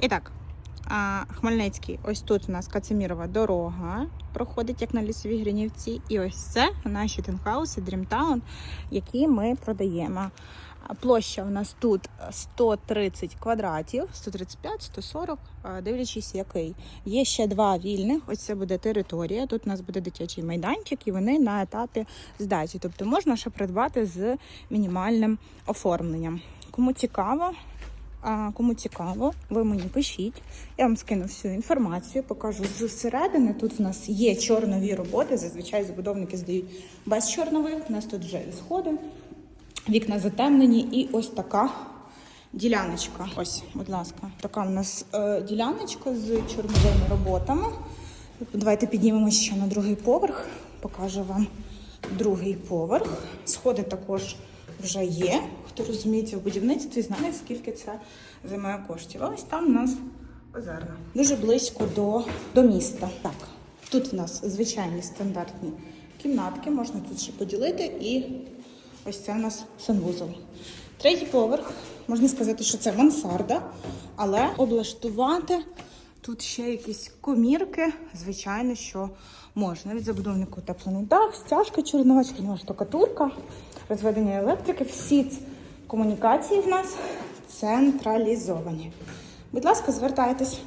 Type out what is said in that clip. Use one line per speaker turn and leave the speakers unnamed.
І так, Хмельницький, ось тут у нас Кацемірова дорога проходить як на лісовій Гринівці. І ось це наші тенхауси Дрімтаун, які ми продаємо. Площа у нас тут 130 квадратів, 135, 140, дивлячись який. Є ще два вільних. Ось це буде територія. Тут у нас буде дитячий майданчик, і вони на етапі здачі. Тобто можна ще придбати з мінімальним оформленням. Кому цікаво, а кому цікаво, ви мені пишіть. Я вам скину всю інформацію, покажу зсередини. Тут в нас є чорнові роботи. Зазвичай забудовники здають без чорнових. У нас тут вже і сходи, вікна затемнені, і ось така діляночка. Ось, будь ласка, така у нас е, діляночка з чорновими роботами. Давайте піднімемося ще на другий поверх. Покажу вам другий поверх. Сходи також вже є. Хто розуміється в будівництві, знає, скільки це займає коштів. Ось там у нас озерна. Дуже близько до, до міста. Так, тут в нас звичайні стандартні кімнатки, можна тут ще поділити. І ось це у нас санвузол. Третій поверх, можна сказати, що це мансарда, але облаштувати тут ще якісь комірки, звичайно, що можна. Від забудовнику утеплений дах, стяжка чорнова, чорнова штукатурка, розведення електрики. Всі комунікації в нас централізовані. Будь ласка, звертайтесь.